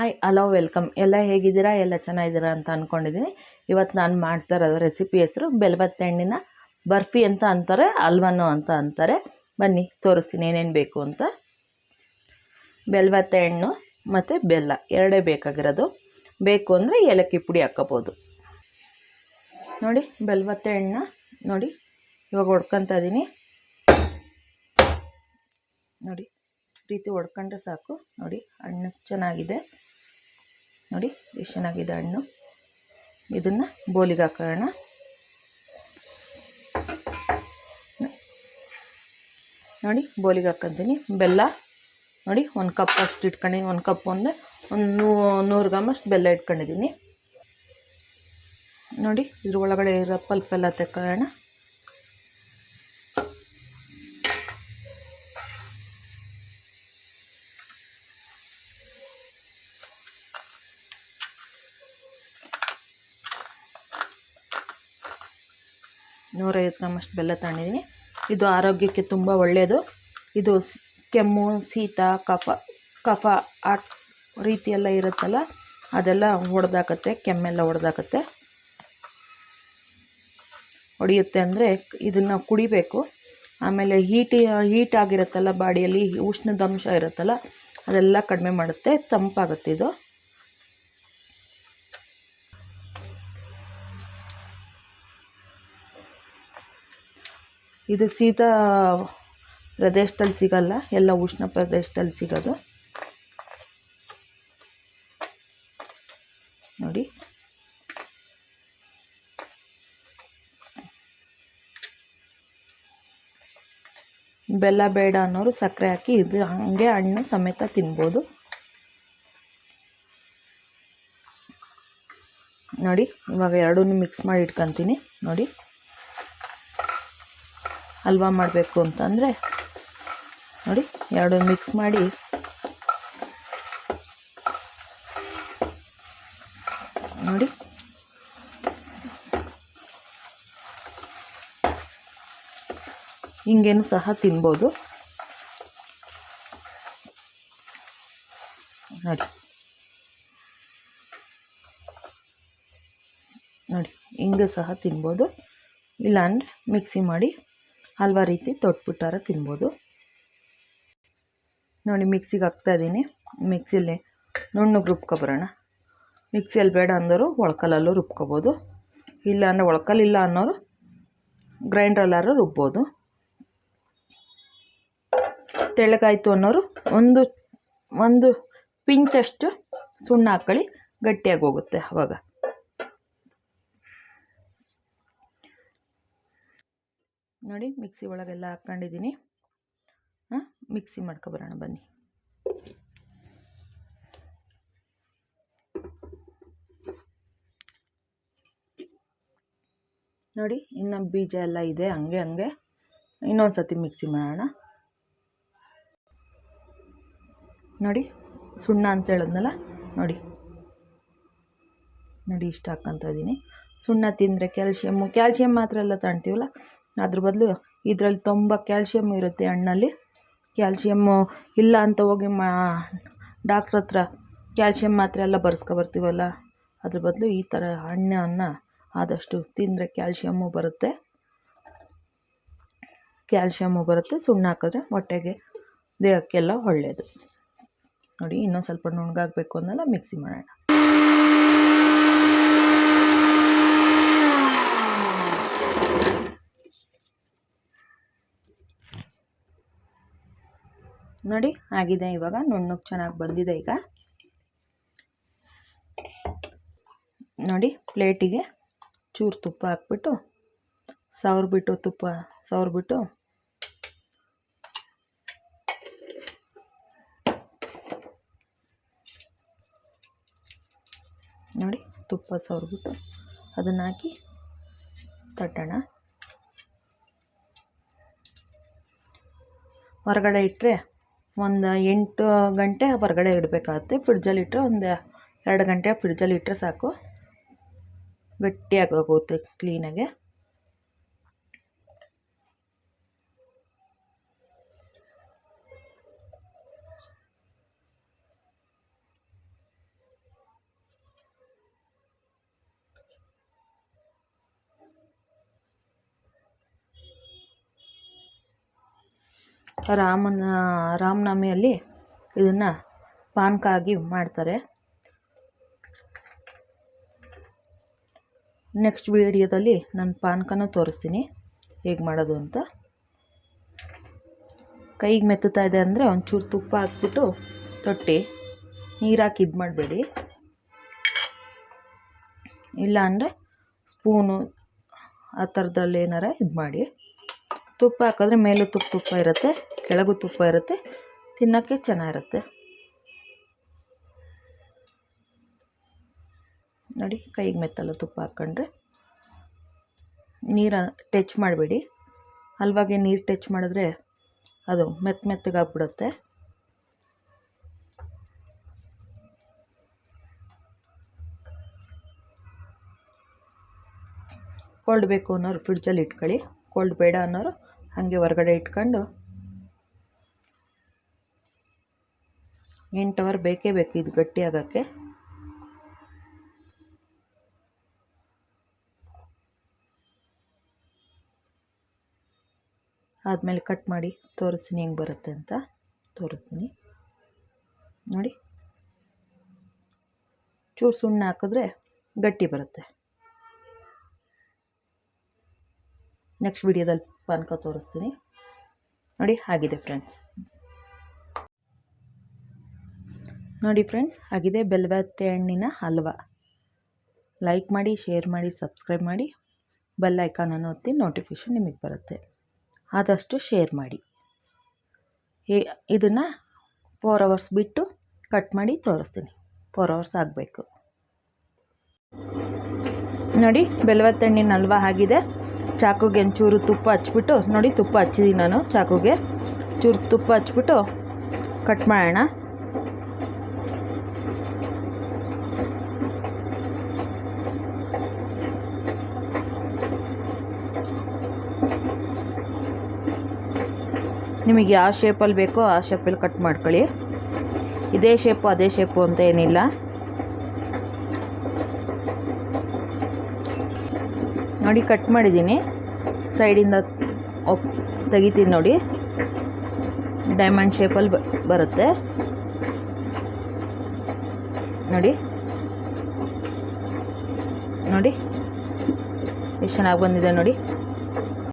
Hi hello welcome ಎಲ್ಲ ಹೇಗಿದ್ದೀರಾ? ಎಲ್ಲ ಚೆನ್ನಾಗಿದ್ದೀರಾ ಅಂತ ಅಂದ್ಕೊಂಡಿದ್ದೀನಿ ಇವತ್ತು ನಾನು ಮಾಡ್ತಾ ಇರೋದು ರೆಸಿಪಿ ಹೆಸರು ಬೆಲ್ಬತ್ತೆ ಹಣ್ಣಿನ ಬರ್ಫಿ ಅಂತ ಅಂತಾರೆ ಅಲ್ವನು ಅಂತ ಅಂತಾರೆ. ಬನ್ನಿ, ತೋರಿಸ್ತೀನಿ ಏನೇನು ಬೇಕು ಅಂತ. ಬೆಲ್ಬತ್ತೆ ಹಣ್ಣು ಮತ್ತು ಬೆಲ್ಲ, ಎರಡೇ ಬೇಕಾಗಿರೋದು. ಬೇಕು ಅಂದರೆ ಏಲಕ್ಕಿ ಪುಡಿ ಹಾಕ್ಕೋಬೋದು ನೋಡಿ, ಬೆಲ್ಬತ್ತೆ ಹಣ್ಣ, ನೋಡಿ, ಇವಾಗ ಹೊಡ್ಕೊತಾ ಇದ್ದೀನಿ ನೋಡಿ ರೀತಿ ಹೊಡ್ಕೊಂಡ್ರೆ ಸಾಕು. ನೋಡಿ, ಹಣ್ಣು ಚೆನ್ನಾಗಿದೆ. ನೋಡಿ ಎಷ್ಟು ಚೆನ್ನಾಗಿದೆ ಹಣ್ಣು. ಇದನ್ನು ಬೋಲಿಗೆ ಹಾಕೋಣ ನೋಡಿ ಬೋಲಿಗೆ ಹಾಕೊತೀನಿ ಬೆಲ್ಲ, ನೋಡಿ, ಒಂದು ಕಪ್ ಅಷ್ಟು ಇಟ್ಕೊಂಡು ಒಂದು ಕಪ್ ಅಂದರೆ ಒಂದು ನೂ, ನೂರು ಗ್ರಾಮ್ ಅಷ್ಟು ಬೆಲ್ಲ ಇಟ್ಕೊಂಡಿದ್ದೀನಿ. ನೋಡಿ, ಇದ್ರ ಒಳಗಡೆ ಇರೋ ಪಲ್ಪೆಲ್ಲ ತೆಕ್ಕೊಳ್ಳೋಣ ನೂರೈವತ್ತು ಗ್ರಾಮ್ ಅಷ್ಟು ಬೆಲ್ಲ ತಗೊಂಡಿದ್ದೀನಿ. ಇದು ಆರೋಗ್ಯಕ್ಕೆ ತುಂಬ ಒಳ್ಳೆಯದು. ಇದು ಕೆಮ್ಮು, ಶೀತ, ಕಫ ಕಫ ಆ ರೀತಿಯೆಲ್ಲ ಇರುತ್ತಲ್ಲ, ಅದೆಲ್ಲ ಹೊಡೆದಾಕತ್ತೆ ಕೆಮ್ಮೆಲ್ಲ ಹೊಡೆದಾಕತ್ತೆ ಹೊಡೆಯುತ್ತೆ ಅಂದರೆ ಇದನ್ನು ಕುಡಿಬೇಕು. ಆಮೇಲೆ ಹೀಟಿ, ಹೀಟ್ ಆಗಿರುತ್ತಲ್ಲ ಬಾಡಿಯಲ್ಲಿ, ಉಷ್ಣದಂಶ ಇರುತ್ತಲ್ಲ, ಅದೆಲ್ಲ ಕಡಿಮೆ ಮಾಡುತ್ತೆ, ತಂಪಾಗುತ್ತೆ ಇದು. ಇದು ಶೀತ ಪ್ರದೇಶದಲ್ಲಿ ಸಿಗಲ್ಲ, ಎಲ್ಲ ಉಷ್ಣ ಪ್ರದೇಶದಲ್ಲಿ ಸಿಗೋದು. ನೋಡಿ. ಬೆಲ್ಲ ಬೇಡ ಅನ್ನೋರು ಸಕ್ಕರೆ ಹಾಕಿ ಇದು ಹಾಗೆ ಹಣ್ಣು ಸಮೇತ ತಿನ್ಬೋದು. ನೋಡಿ, ಇವಾಗ ಎರಡೂ ಮಿಕ್ಸ್ ಮಾಡಿ ಇಟ್ಕೊತೀನಿ. ನೋಡಿ. ಹಲ್ವಾ ಮಾಡಬೇಕು ಅಂತಂದರೆ, ನೋಡಿ ಎರಡು ಮಿಕ್ಸ್ ಮಾಡಿ. ನೋಡಿ. ಹಿಂಗೇನು ಸಹ ತಿನ್ಬೋದು. ನೋಡಿ. ನೋಡಿ, ಹಿಂಗೆ ಸಹ ತಿನ್ಬೋದು. ಇಲ್ಲಾಂದರೆ ಮಿಕ್ಸಿ ಮಾಡಿ. ಹಲ್ವಾ ರೀತಿ ತೊಟ್ಬಿಟ್ಟಾರ ತಿನ್ಬೋದು. ನೋಡಿ ಮಿಕ್ಸಿಗೆ ಹಾಕ್ತಾ ಇದ್ದೀನಿ ಮಿಕ್ಸಿಲಿ ನುಣ್ಣಗೆ ರುಬ್ಕೊಬರೋಣ. ಮಿಕ್ಸಿಯಲ್ಲಿ ಬೇಡ ಅಂದವರು ಒಳ್ಕಲ್ಲಲ್ಲೂ ರುಬ್ಕೊಬೋದು. ಇಲ್ಲ ಅಂದರೆ ಒಳ್ಕಲ್ಲಿಲ್ಲ ಅನ್ನೋರು ಗ್ರೈಂಡ್ರಲ್ಲಾರು ರುಬ್ಬೋದು. ತೆಳ್ಳಗಾಯಿತು ಅನ್ನೋರು ಒಂದು ಒಂದು ಪಿಂಚಷ್ಟು ಸುಣ್ಣ ಹಾಕ್ಕೊಳ್ಳಿ, ಗಟ್ಟಿಯಾಗಿ ಹೋಗುತ್ತೆ ಅವಾಗ. ನೋಡಿ, ಮಿಕ್ಸಿ ಒಳಗೆಲ್ಲ ಹಾಕ್ಕೊಂಡಿದ್ದೀನಿ. ಹಾಂ, ಮಿಕ್ಸಿ ಮಾಡ್ಕೊಬರೋಣ, ಬನ್ನಿ. ನೋಡಿ, ಇನ್ನು ಬೀಜ ಎಲ್ಲ ಇದೆ, ಹಂಗೆ ಹಂಗೆ. ಇನ್ನೊಂದು ಸತಿ ಮಿಕ್ಸಿ ಮಾಡೋಣ. ನೋಡಿ, ಸುಣ್ಣ ಅಂತ ಹೇಳಿದ್ನಲ್ಲ, ನೋಡಿ. ನೋಡಿ, ಇಷ್ಟು ಹಾಕ್ಕೊತ ಇದ್ದೀನಿ ಸುಣ್ಣ ತಿಂದರೆ ಕ್ಯಾಲ್ಶಿಯಮ್ಮು ಕ್ಯಾಲ್ಶಿಯಮ್ ಮಾತ್ರ ಎಲ್ಲ ತಗೊಳ್ತೀವಲ್ಲ ಅದ್ರ ಬದಲು ಇದರಲ್ಲಿ ತುಂಬ ಕ್ಯಾಲ್ಶಿಯಮ್ ಇರುತ್ತೆ ಹಣ್ಣಲ್ಲಿ. ಕ್ಯಾಲ್ಶಿಯಮ್ಮು ಇಲ್ಲ ಅಂತ ಹೋಗಿ ಮಾ ಡಾಕ್ಟ್ರ್ ಹತ್ರ ಕ್ಯಾಲ್ಶಿಯಮ್ ಮಾತ್ರೆ ಎಲ್ಲ ಬರ್ಸ್ಕೊಬರ್ತೀವಲ್ಲ ಅದ್ರ ಬದಲು ಈ ಥರ ಹಣ್ಣನ್ನು ಆದಷ್ಟು ತಿಂದರೆ ಕ್ಯಾಲ್ಶಿಯಮ್ಮು ಬರುತ್ತೆ. ಕ್ಯಾಲ್ಶಿಯಮ್ಮು ಬರುತ್ತೆ, ಸುಣ್ಣ ಹಾಕಿದ್ರೆ ಹೊಟ್ಟೆಗೆ ದೇಹಕ್ಕೆಲ್ಲ ಒಳ್ಳೆಯದು ನೋಡಿ, ಇನ್ನೊಂದು ಸ್ವಲ್ಪ ನುಣ್ಣಗಾಗಬೇಕು ಅನ್ನೆಲ್ಲ ಮಿಕ್ಸಿ ಮಾಡೋಣ. ನೋಡಿ, ಆಗಿದೆ ಇವಾಗ. ನುಣ್ಣಗೆ ಚೆನ್ನಾಗಿ ಬಂದಿದೆ ಈಗ. ನೋಡಿ, ಪ್ಲೇಟಿಗೆ ಚೂರು ತುಪ್ಪ ಹಾಕ್ಬಿಟ್ಟು, ಸವರ್ಬಿಟ್ಟು ತುಪ್ಪ, ಸವರ್ಬಿಟ್ಟು ನೋಡಿ, ತುಪ್ಪ ಸವರ್ಬಿಟ್ಟು ಅದನ್ನು ಹಾಕಿ ತಟ್ಟೋಣ. ಹೊರಗಡೆ ಇಟ್ಟರೆ ಒಂದು ಎಂಟು ಗಂಟೆ ಹೊರಗಡೆ ಇಡಬೇಕಾಗುತ್ತೆ. ಫ್ರಿಡ್ಜಲ್ಲಿ ಇಟ್ಟರೆ ಒಂದು ಎರಡು ಗಂಟೆ ಫ್ರಿಡ್ಜಲ್ಲಿ ಇಟ್ಟರೆ ಸಾಕು. ಗಟ್ಟಿಯಾಗಿ ಹೋಗುತ್ತೆ ಕ್ಲೀನಾಗೆ ರಾಮನ, ರಾಮನವಮಿಯಲ್ಲಿ ಇದನ್ನು ಪಾನಕ ಆಗಿ ಮಾಡ್ತಾರೆ. ನೆಕ್ಸ್ಟ್ ವೀಡಿಯೋದಲ್ಲಿ ನಾನು ಪಾನಕನೂ ತೋರಿಸ್ತೀನಿ. ಹೇಗೆ ಮಾಡೋದು ಅಂತ. ಕೈಗೆ ಮೆತ್ತುತ್ತಾ ಇದೆ ಅಂದರೆ ಒಂಚೂರು ತುಪ್ಪ ಹಾಕ್ಬಿಟ್ಟು ತೊಟ್ಟಿ, ನೀರು ಹಾಕಿ ಇದು ಮಾಡಬೇಡಿ. ಇಲ್ಲ ಅಂದರೆ ಸ್ಪೂನು ಆ ಥರದಲ್ಲಿ ಏನಾರ ಇದು ಮಾಡಿ. ತುಪ್ಪ ಹಾಕಿದ್ರೆ ಮೇಲೂ ತುಪ್ಪ ತುಪ್ಪ ಇರುತ್ತೆ, ಕೆಳಗೂ ತುಪ್ಪ ಇರುತ್ತೆ, ತಿನ್ನೋಕ್ಕೆ ಚೆನ್ನಾಗಿರುತ್ತೆ. ನೋಡಿ, ಕೈಗೆ ಮೆತ್ತಲ್ಲ ತುಪ್ಪ ಹಾಕ್ಕೊಂಡ್ರೆ ನೀರ ಟಚ್ ಮಾಡಬೇಡಿ. ಹಲ್ವಾಗೆ ನೀರು ಟಚ್ ಮಾಡಿದ್ರೆ ಅದು ಮೆತ್ತ ಮೆತ್ತಗಾಗ್ಬಿಡುತ್ತೆ. ಕೋಲ್ಡ್ ಬೇಕು ಅನ್ನೋರು ಫ್ರಿಡ್ಜಲ್ಲಿ ಇಟ್ಕೊಳ್ಳಿ. ಕೋಲ್ಡ್ ಬೇಡ ಅನ್ನೋರು ಹಾಗೆ ಹೊರಗಡೆ ಇಟ್ಕೊಂಡು ಎಂಟು ಅವರ್ ಬೇಕೇ ಬೇಕು ಇದು ಗಟ್ಟಿ ಆಗೋಕ್ಕೆ. ಆದಮೇಲೆ ಕಟ್ ಮಾಡಿ ತೋರಿಸ್ತೀನಿ ಹೆಂಗೆ ಬರುತ್ತೆ ಅಂತ. ತೋರಿಸ್ತೀನಿ. ನೋಡಿ. ಚೂರು ಸುಣ್ಣ ಹಾಕಿದ್ರೆ ಗಟ್ಟಿ ಬರುತ್ತೆ. ನೆಕ್ಸ್ಟ್ ವಿಡಿಯೋದಲ್ಲಿ ಪಾನಕ ತೋರಿಸ್ತೀನಿ. ನೋಡಿ, ಆಗಿದೆ ಫ್ರೆಂಡ್ಸ್ ನೋಡಿ ಫ್ರೆಂಡ್ಸ್ ಆಗಿದೆ ಬೆಲ್ವತ್ತೆ ಹಣ್ಣಿನ ಹಲ್ವಾ. ಲೈಕ್ ಮಾಡಿ ಶೇರ್ ಮಾಡಿ ಸಬ್ಸ್ಕ್ರೈಬ್ ಮಾಡಿ. ಬೆಲ್ ಐಕಾನನ್ನು ಒತ್ತಿ ನೋಟಿಫಿಕೇಷನ್ ನಿಮಗೆ ಬರುತ್ತೆ. ಆದಷ್ಟು ಶೇರ್ ಮಾಡಿ. ಇದನ್ನು ಫೋರ್ ಅವರ್ಸ್ ಬಿಟ್ಟು ಕಟ್ ಮಾಡಿ ತೋರಿಸ್ತೀನಿ. ಫೋರ್ ಅವರ್ಸ್ ಆಗಬೇಕು. ನೋಡಿ ಬೆಲ್ವತ್ತೆ ಹಣ್ಣಿನ ಹಲ್ವಾ ಆಗಿದೆ. ಚಾಕುಗೆ ಒಂಚೂರು ತುಪ್ಪ ಹಚ್ಬಿಟ್ಟು, ನೋಡಿ ತುಪ್ಪ ಹಚ್ಚಿದ್ದೀನಿ ನಾನು ಚಾಕುಗೆ. ಚೂರು ತುಪ್ಪ ಹಚ್ಬಿಟ್ಟು ಕಟ್ ಮಾಡೋಣ. ನಿಮಗೆ ಯಾವ ಶೇಪಲ್ಲಿ ಬೇಕೋ ಆ ಶೇಪಲ್ಲಿ ಕಟ್ ಮಾಡ್ಕೊಳ್ಳಿ. ಇದೇ ಶೇಪು ಅದೇ ಶೇಪು ಅಂತ ಏನಿಲ್ಲ. ನೋಡಿ ಕಟ್ ಮಾಡಿದ್ದೀನಿ. ಸೈಡಿಂದ ತೆಗಿತೀನಿ ನೋಡಿ. ಡೈಮಂಡ್ ಶೇಪಲ್ಲಿ ಬರುತ್ತೆ. ನೋಡಿ. ನೋಡಿ. ಎಷ್ಟು ಚೆನ್ನಾಗಿ ಬಂದಿದೆ ನೋಡಿ.